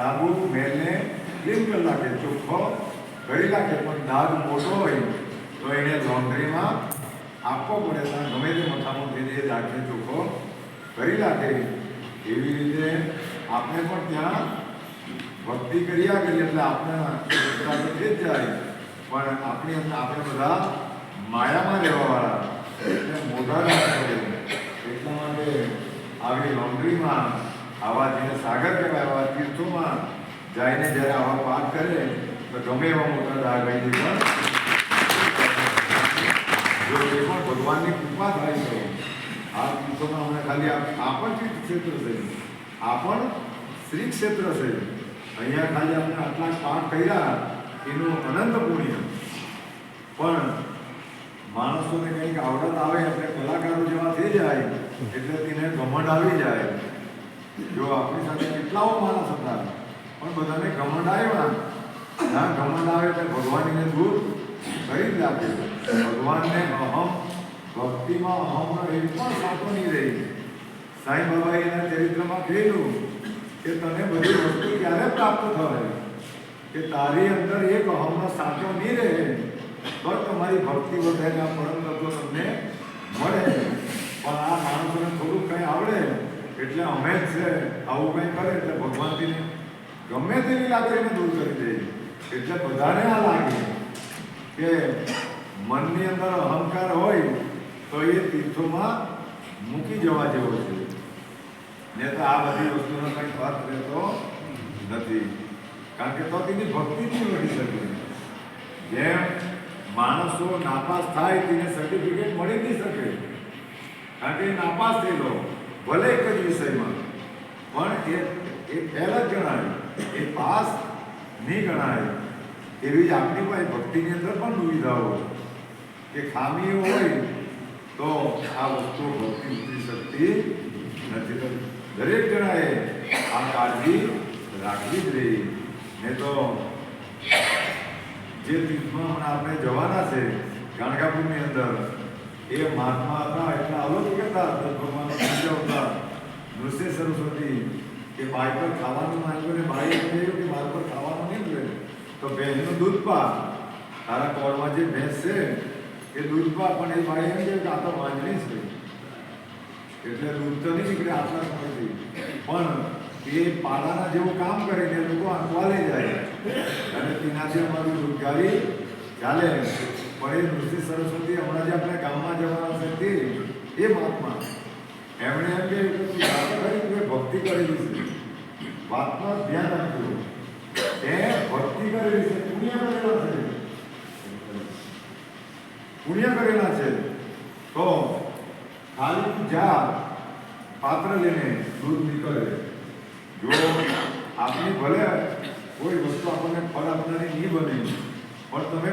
સાબુ મેલને ક્લીન કરી ચોખ્ખો કરી નાખે પણ દાગ મોટો હોય તો એને લોન્ડ્રીમાં આપવો પડે ત્યાં ગમે તે મથામણ થઈ જાય દાગને ચોખ્ખો કરી નાખે એવી રીતે આપણે પણ ત્યાં ભક્તિ કર્યા કરીએ એટલે આપણે થઈ જ જાય પણ આપણી અંદર આપણે બધા માયામાં રહેવાવાળા એટલે મોઢા એટલા માટે આવી લોન્ડ્રીમાં આવા જેને સાગર કહેવાય, આવા તીર્થોમાં જઈને જ્યારે આવા પાઠ કરે, તો ગમે એવા મોટા દાગ આવી પણ જો એ પણ ભગવાનની કૃપા થાય છે આ તીર્થોમાં અમને ખાલી આ પણ ક્ષેત્ર છે. આ પણ શ્રી ક્ષેત્ર છે. અહીંયા ખાલી આપણે આટલા પાઠ કર્યા, એનું અનંત પુણ્ય. પણ માણસોને કંઈક આવડત આવે, એટલે કલાકારો જેવા થઈ જાય, એટલે તેને ઘમંડ આવી જાય. જો આપણી સાથે કેટલાઓ માણસ હતા પણ બધાને ઘમંડ આવ્યા ના ઘમંડ આવે એટલે ભગવાનને દૂર કરી જ આપે ભગવાનને અહમ ભક્તિમાં અહમનો એક પણ સાંતો નહીં રહી. સાંઈ બાબાએ એના ચરિત્રમાં કહેલું કે તને બધી વસ્તુ ક્યારે પ્રાપ્ત થાય? કે તારી અંદર એક અહમનો સાચો નહીં રહે તો તમારી ભક્તિ વધારે પરમ તત્વ તમને મળે. પણ આ માણસોને થોડુંક કંઈ આવડે. એટલે અમે જ છે, આવું કંઈ કરે એટલે ભગવાનથી ગમે તેની લાગણીને દૂર કરી દે એટલે બધાને આ લાગે કે મનની અંદર અહંકાર હોય તો એ તીર્થોમાં મૂકી જવા જેવો છે. ને તો આ બધી વસ્તુનો કંઈ અર્થ રહેતો નથી. કારણ કે તો તેની ભક્તિ નહીં મળી શકે. જેમ માણસો નાપાસ થાય, તેને સર્ટિફિકેટ મળી નહીં શકે. કારણ કે નાપાસ થયેલો. ભલે એક જ વિષયમાં, પણ એ એ પહેલાં જ ગણાય. એ પાસ નહીં ગણાય. એવી જ આપણી પાસે ભક્તિની અંદર પણ દુવિધાઓ કે ખામી હોય તો આ વસ્તુ ભક્તિ ઉતરી શકતી નથી. દરેક જણાએ આ કાળજી રાખવી જ રહી. ને તો જે તીર્થમાં આપણે જવાના છે, ગાણગાપુરની અંદર એ મહાત્મા હતા, એટલા અલૌકિક હતા ભગવાન હતા. નૃત્ય સરસ્વતી કે બાઈ પર ખાવાનું માંગ્યું ને બાઈએ કહ્યું કે, મારા પર ખાવાનું નહીં જોઈએ તો ભેંસનું દૂધ પા. તારા કોળમાં જે ભેંસ છે, એ દૂધ પા, પણ એ બાઈ એમ કહ્યું કે, આ તો માંજણી છે. એટલે દૂધ તો નહીં નીકળે, આટલા સમયથી. પણ એ પાલાના જેવું કામ કરે ને લોકો આંકવા લઈ જાય. અને તેનાથી અમારું રોજગારી ચાલે. પણ ઋષિ સરસ્વતી હમણાં જે આપણે ગામમાં જવાના છે તે, એ મહાત્મા એમણે એમ કે કરી, તું ભક્તિ કરેલી છે. વાતમાં ધ્યાન રાખજો. એ ભક્તિ કરેલી છે, પુણ્ય કરેલા છે. પુણ્ય કરેલા છે. તો ખાલી જા, પાત્ર લઈને દૂધ નીકળે. જો આપણી ભલે કોઈ વસ્તુ આપણને ફળ આપનારી નહીં બને, પણ તમે